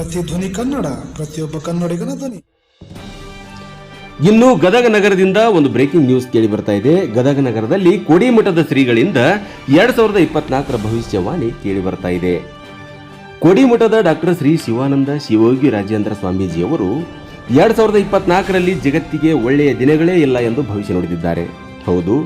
ಧ್ವನಿ ಕನ್ನಡ, ಪ್ರತಿಯೊಬ್ಬ ಕನ್ನಡಿಗನ ಧ್ವನಿ. ಇನ್ನು ಗದಗ ನಗರದಿಂದ ಒಂದು ಬ್ರೇಕಿಂಗ್ ನ್ಯೂಸ್ ಕೇಳಿ ಬರ್ತಾ ಇದೆ. ಗದಗ ನಗರದಲ್ಲಿ ಕೋಡಿಮಠದ ಶ್ರೀಗಳಿಂದ ಎರಡ್ ಸಾವಿರದ ಇಪ್ಪತ್ನಾಲ್ಕರ ಭವಿಷ್ಯವಾಣಿ ಕೇಳಿ ಬರ್ತಾ ಇದೆ. ಕೋಡಿಮಠದ ಡಾಕ್ಟರ್ ಶ್ರೀ ಶಿವಾನಂದ ಶಿವಯೋಗಿ ರಾಜೇಂದ್ರ ಸ್ವಾಮೀಜಿಯವರು ಎರಡ್ ಸಾವಿರದ ಇಪ್ಪತ್ನಾಲ್ಕರಲ್ಲಿ ಜಗತ್ತಿಗೆ ಒಳ್ಳೆಯ ದಿನಗಳೇ ಇಲ್ಲ ಎಂದು ಭವಿಷ್ಯ ನುಡಿದಿದ್ದಾರೆ. ಹೌದು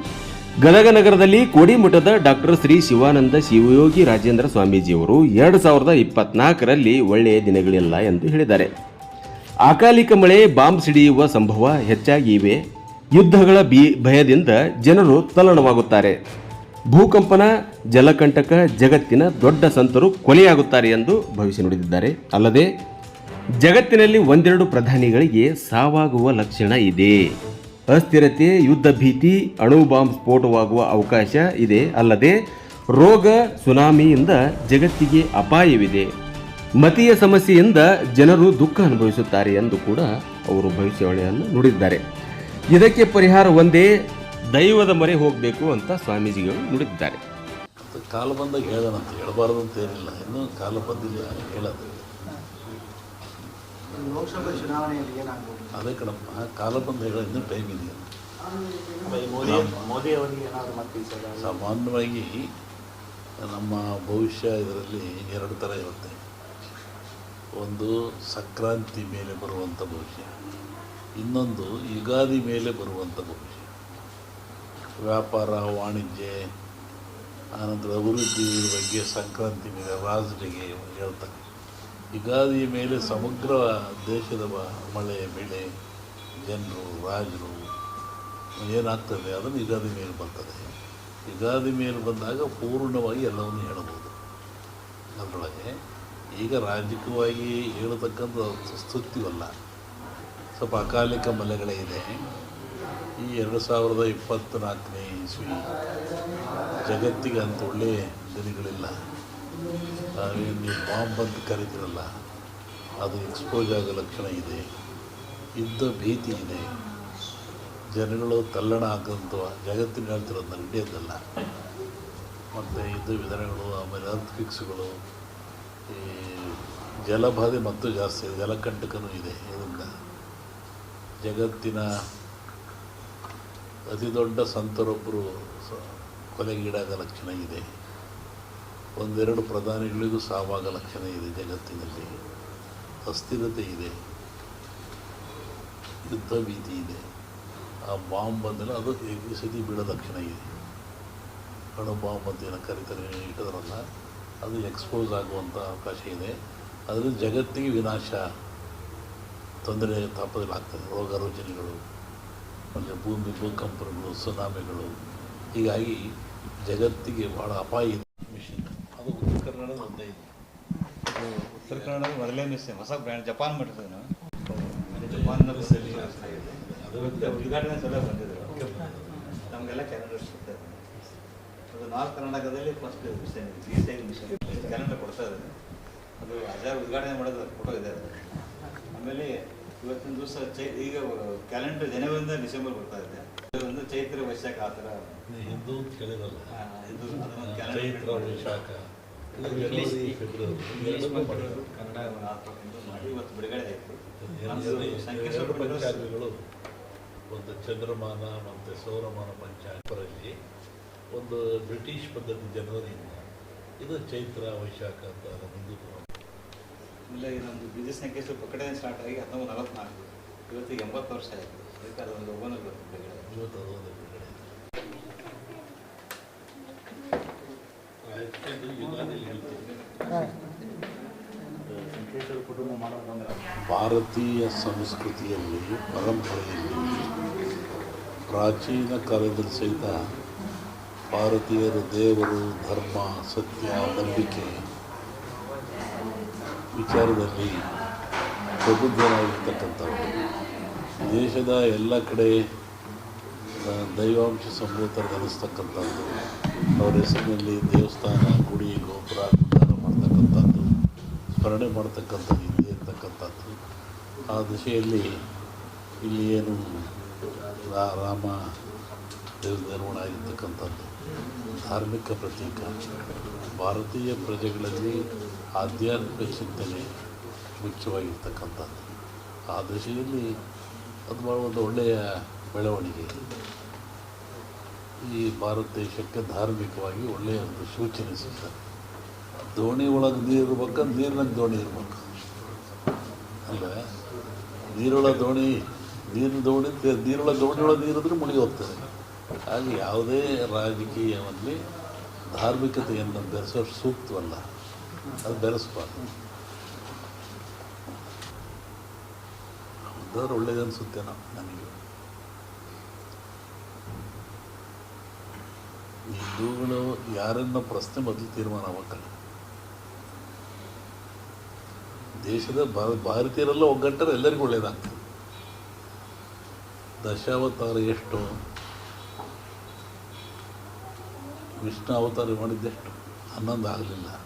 ಗದಗ ನಗರದಲ್ಲಿ ಕೋಡಿಮಠದ ಡಾಕ್ಟರ್ ಶ್ರೀ ಶಿವಾನಂದ ಶಿವಯೋಗಿ ರಾಜೇಂದ್ರ ಸ್ವಾಮೀಜಿಯವರು ಎರಡು ಸಾವಿರದ ಇಪ್ಪತ್ನಾಲ್ಕರಲ್ಲಿ ಒಳ್ಳೆಯ ದಿನಗಳಿಲ್ಲ ಎಂದು ಹೇಳಿದ್ದಾರೆ. ಅಕಾಲಿಕ ಮಳೆ, ಬಾಂಬ್ ಸಿಡಿಯುವ ಸಂಭವ ಹೆಚ್ಚಾಗಿ ಇವೆ ಯುದ್ಧಗಳ ಬಿ ಭಯದಿಂದ ಜನರು ತಲ್ಲಣವಾಗುತ್ತಾರೆ. ಭೂಕಂಪನ, ಜಲಕಂಟಕ, ಜಗತ್ತಿನ ದೊಡ್ಡ ಸಂತರು ಕೊಲೆಯಾಗುತ್ತಾರೆ ಎಂದು ಭವಿಷ್ಯ ನುಡಿದಿದ್ದಾರೆ. ಅಲ್ಲದೆ ಜಗತ್ತಿನಲ್ಲಿ ಒಂದೆರಡು ಪ್ರಧಾನಿಗಳಿಗೆ ಸಾವಾಗುವ ಲಕ್ಷಣ ಇದೆ. ಅಸ್ಥಿರತೆ, ಯುದ್ಧ ಭೀತಿ, ಅಣು ಬಾಂಬ್ ಸ್ಫೋಟವಾಗುವ ಅವಕಾಶ ಇದೆ. ಅಲ್ಲದೆ ರೋಗ, ಸುನಾಮಿಯಿಂದ ಜಗತ್ತಿಗೆ ಅಪಾಯವಿದೆ. ಮತೀಯ ಸಮಸ್ಯೆಯಿಂದ ಜನರು ದುಃಖ ಅನುಭವಿಸುತ್ತಾರೆ ಎಂದು ಕೂಡ ಅವರು ಭವಿಷ್ಯವಾಣಿಯನ್ನು ನುಡಿದಿದ್ದಾರೆ ಇದಕ್ಕೆ ಪರಿಹಾರ ಒಂದೇ, ದೈವದ ಮೊರೆ ಹೋಗಬೇಕು ಅಂತ ಸ್ವಾಮೀಜಿಗಳು ನುಡಿದಿದ್ದಾರೆ ಕಾಲ ಬಂದಾಗ ಹೇಳೋಣಂತ ಹೇಳಬಾರ್ದು ಅಂತ ಏನಿಲ್ಲ. ಇನ್ನೂ ಕಾಲ ಬಂದಿಲ್ಲ ಹೇಳೋದು. ಲೋಕಸಭೆ ಚುನಾವಣೆಯಲ್ಲಿ ಅದೇ ಕಣಪ್ಪ ಕಾಲ ಬಂದು ಹೇಳೋ ಇನ್ನೂ ಟೈಮ್ ಇದೆ ಮೋದಿ ಮೋದಿ ಅವರಿಗೆ ಏನಾದರೂ ಮತ್ತೆ ಈ ಸಲ ಸಾಮಾನ್ಯವಾಗಿ ನಮ್ಮ ಭವಿಷ್ಯ ಇದರಲ್ಲಿ ಎರಡು ಥರ ಇರುತ್ತೆ. ಒಂದು ಸಂಕ್ರಾಂತಿ ಮೇಲೆ ಬರುವಂಥ ಭವಿಷ್ಯ ಇನ್ನೊಂದು ಯುಗಾದಿ ಮೇಲೆ ಬರುವಂಥ ಭವಿಷ್ಯ. ವ್ಯಾಪಾರ ವಾಣಿಜ್ಯ ಆನಂತರ ಅಭಿವೃದ್ಧಿ ಬಗ್ಗೆ ಸಂಕ್ರಾಂತಿ ಮೇಲೆ ರಾಜರಿಗೆ ಹೇಳ್ತಾರೆ ಯುಗಾದಿ ಮೇಲೆ ಸಮಗ್ರ ದೇಶದ ಮಳೆ ಬೆಳೆ ಜನರು, ರಾಜರು ಏನಾಗ್ತದೆ? ಅದನ್ನು ಯುಗಾದಿ ಮೇಲೆ ಬರ್ತದೆ. ಯುಗಾದಿ ಮೇಲೆ ಬಂದಾಗ ಪೂರ್ಣವಾಗಿ ಎಲ್ಲವನ್ನು ಹೇಳಬಹುದು. ಅದರೊಳಗೆ ಈಗ ರಾಜಕೀಯವಾಗಿ ಹೇಳತಕ್ಕಂಥ ಸ್ತುತಿವಲ್ಲ ಸ್ವಲ್ಪ ಅಕಾಲಿಕ ಮಲೆಗಳೇ ಇದೆ. ಈ ಎರಡು ಸಾವಿರದ ಇಪ್ಪತ್ತ್ನಾಲ್ಕನೇ ಇಸ್ವಿ ಜಗತ್ತಿಗೆ ಅಂತ ಒಳ್ಳೆಯ ದಿನಗಳಿಲ್ಲ. ನಾವೇನು ನೀವು ಬಾಂಬ್ ಅಂತ ಕರಿತೀರಲ್ಲ, ಅದು ಎಕ್ಸ್ಪೋಸ್ ಆಗೋ ಲಕ್ಷಣ ಇದೆ ಯುದ್ಧ ಭೀತಿ ಇದೆ. ಜನಗಳು ತಲ್ಲಣ ಆಗಂತ ಜಗತ್ತಿನ ಹೇಳ್ತಿರೋದು ನಡೆಯೋದಲ್ಲ ಮತ್ತು ಯುದ್ಧ ವಿಧಾನಗಳು, ಆಮೇಲೆ ಅರ್ತ್ ಫಿಕ್ಸ್ಗಳು ಈ ಜಲಬಾಧೆ ಮತ್ತು ಜಾಸ್ತಿ ಇದೆ, ಜಲಕಂಟಕನೂ ಇದೆ, ಇದರಿಂದ ಜಗತ್ತಿನ ಅತಿ ದೊಡ್ಡ ಸಂತರೊಬ್ಬರು ಕೊಲೆಗೀಡಾದ ಲಕ್ಷಣ ಇದೆ. ಒಂದೆರಡು ಪ್ರಧಾನಿಗಳಿಗೂ ಸಾವಾಗ ಲಕ್ಷಣ ಇದೆ ಜಗತ್ತಿನಲ್ಲಿ. ಅಸ್ಥಿರತೆ ಇದೆ. ಯುದ್ಧ ಭೀತಿ ಇದೆ. ಆ ಬಾಂಬ್ ಬಂದರೆ ಅದು ಸತಿ ಬೀಳೋ ಲಕ್ಷಣ ಇದೆ. ಅಣು ಬಾಂಬ್ ಅಂತ ಏನೋ ಕರೀತಾರೆ ಇಟ್ಟಿದ್ರಲ್ಲ ಅದು ಎಕ್ಸ್ಪೋಸ್ ಆಗುವಂಥ ಅವಕಾಶ ಇದೆ. ಅದರಲ್ಲಿ ಜಗತ್ತಿಗೆ ವಿನಾಶ, ತೊಂದರೆ ತಾಪದಲ್ಲಾಗ್ತದೆ ರೋಗ ರುಜಿನಗಳು ಮತ್ತು ಭೂಮಿ ಭೂಕಂಪನಗಳು ಸುನಾಮಿಗಳು, ಹೀಗಾಗಿ ಜಗತ್ತಿಗೆ ಭಾಳ ಅಪಾಯ ಇದೆ. ಕನ್ನಡದ ಇದೆ ಇದು. ಉತ್ತರ ಕನ್ನಡದ ಮೊದಲೇ ಮಿಸ್ ಹೊಸ ಬ್ರ್ಯಾಂಡ್ ಜಪಾನ್ ಮಾಡಿರ್ತೇವೆ ನಾವು ಜಪಾನ್ ಅದು ಉದ್ಘಾಟನೆ ಸಲ ಬಂದಿದ್ರು ನಮಗೆಲ್ಲ ಕ್ಯಾಲೆಂಡರ್ ಸಿಗ್ತದೆ ಅದು ನಾರ್ತ್ ಕರ್ನಾಟಕದಲ್ಲಿ first mission side mission calendar ಕೊಡ್ತಾ ಇದ್ದಾರೆ. ಅದು ಹಜಾರ್ ಉದ್ಘಾಟನೆ ಮಾಡೋದು ಫೋಟೋ ಇದೆ ಅದು. ಆಮೇಲೆ ಇವತ್ತಿನ ದಿವಸ ಚೈ ಈಗ ಕ್ಯಾಲೆಂಡರ್ ಜನವರಿಂದ ಡಿಸೆಂಬರ್ ಬರ್ತಾ ಇದೆ. ಒಂದು ಚೈತ್ರ ವೈಶಾಖ ಆ ಥರ. ಹಿಂದೂ ಅಂತ ಹಿಂದೂ ಚೈತ್ರ ಕ್ಯಾಲೆಂಡರ್ ವೈಶಾಖ. ಕನ್ನಡ ಮಾಡಿ ಇವತ್ತು ಬಿಡುಗಡೆ ಆಯಿತು ಒಂದು ಚಂದ್ರಮಾನ ಮತ್ತು ಸೌರಮಾನ ಪಂಚಾಂಗರಲ್ಲಿ ಒಂದು ಬ್ರಿಟಿಷ್ ಪದ್ಧತಿ ಜನವರಿಯಿಂದ ಇದು ಚೈತ್ರ ವೈಶಾಖ ಅಂತ ಮುಂದೆ ಇದೊಂದು ಬೀಜ ಸಂಖ್ಯೆ ಪ್ರಕಟಣೆ ಸ್ಟಾರ್ಟ್ ಆಗಿ ಹತ್ತೊಂಬತ್ತು ನಲವತ್ನಾಲ್ಕು ಇವತ್ತಿಗೆ ಎಂಬತ್ತು ವರ್ಷ ಆಯಿತು ಅದಕ್ಕೆ ಅದೊಂದು ಒಬ್ಬನ ಬಿಡುಗಡೆ ಇವತ್ತು ಅದೊಂದು ಬಿಡುಗಡೆ ಭಾರತೀಯ ಸಂಸ್ಕೃತಿಯಲ್ಲಿ, ಪರಂಪರೆಯಲ್ಲಿ, ಪ್ರಾಚೀನ ಕಾಲದಲ್ಲಿ ಸಹಿತ ಭಾರತೀಯರು ದೇವರು, ಧರ್ಮ, ಸತ್ಯ, ನಂಬಿಕೆ ವಿಚಾರದಲ್ಲಿ ಪ್ರಬುದ್ಧರಾಗಿರ್ತಕ್ಕಂಥವ್ರು. ದೇಶದ ಎಲ್ಲ ಕಡೆ ದೈವಾಂಶ ಸಂಭೂತರು ನೆಲೆಸ್ತಕ್ಕಂಥದ್ದು ಅವರ ಹೆಸರಿನಲ್ಲಿ ದೇವಸ್ಥಾನ, ಗುಡಿ, ಗೋಪುರ ಉದ್ಧಾರ ಮಾಡ್ತಕ್ಕಂಥದ್ದು, ಸ್ಮರಣೆ ಮಾಡ್ತಕ್ಕಂಥದ್ದು ಇದೆ ಇರ್ತಕ್ಕಂಥದ್ದು. ಆ ದಿಶೆಯಲ್ಲಿ ಇಲ್ಲಿ ಏನು ರಾಮ ದೇವ ನಿರ್ಮಾಣ ಆಗಿರ್ತಕ್ಕಂಥದ್ದು. ಧಾರ್ಮಿಕ ಪ್ರತೀಕ. ಭಾರತೀಯ ಪ್ರಜೆಗಳಲ್ಲಿ ಆಧ್ಯಾತ್ಮಿಕ ಚಿಂತನೆ ಮುಖ್ಯವಾಗಿರ್ತಕ್ಕಂಥದ್ದು. ಆ ದಶೆಯಲ್ಲಿ ಅದು ಒಂದು ಒಳ್ಳೆಯ ಬೆಳವಣಿಗೆ. ಈ ಭಾರತ ದೇಶಕ್ಕೆ ಧಾರ್ಮಿಕವಾಗಿ ಒಳ್ಳೆಯ ಒಂದು ಸೂಚನೆ ಸಿಗ್ತದೆ. ದೋಣಿ ಒಳಗೆ ನೀರು ಇರ್ಬೇಕು ನೀರಿನಾಗ ದೋಣಿ ಇರ್ಬೇಕು. ಅಲ್ಲ ನೀರೊಳ ದೋಣಿ, ನೀರಿನ ದೋಣಿ ನೀರೊಳ ದೋಣಿಯೊಳಗೆ ನೀರಿದ್ರೆ ಮುಳುಗಿ ಹೋಗ್ತದೆ. ಹಾಗೆ ಯಾವುದೇ ರಾಜಕೀಯದಲ್ಲಿ ಧಾರ್ಮಿಕತೆಯನ್ನು ಬೆರೆಸೋ ಸೂಕ್ತವಲ್ಲ. ಅದು ಬೆರೆಸ್ಬಾರ್ದು ಹೌದಾದ್ರೆ ಒಳ್ಳೇದು ನಾವು ನನಗೆ. ಹಿಂದೂಗಳು ಯಾರನ್ನ ಪ್ರಶ್ನೆ ಮೊದಲು ತೀರ್ಮಾನ ಆಗ್ಬೇಕಲ್ಲ ದೇಶದ ಭಾರತೀಯರೆಲ್ಲ ಒಗ್ಗಟ್ಟರೆ ಎಲ್ಲರಿಗೂ ಒಳ್ಳೇದಾಗ್ತದೆ. ದಶಾವತಾರ ಎಷ್ಟು? ವಿಷ್ಣು ಅವತಾರ ಮಾಡಿದ್ದೆಷ್ಟು? ಹನ್ನೊಂದು ಆಗಲಿಲ್ಲ.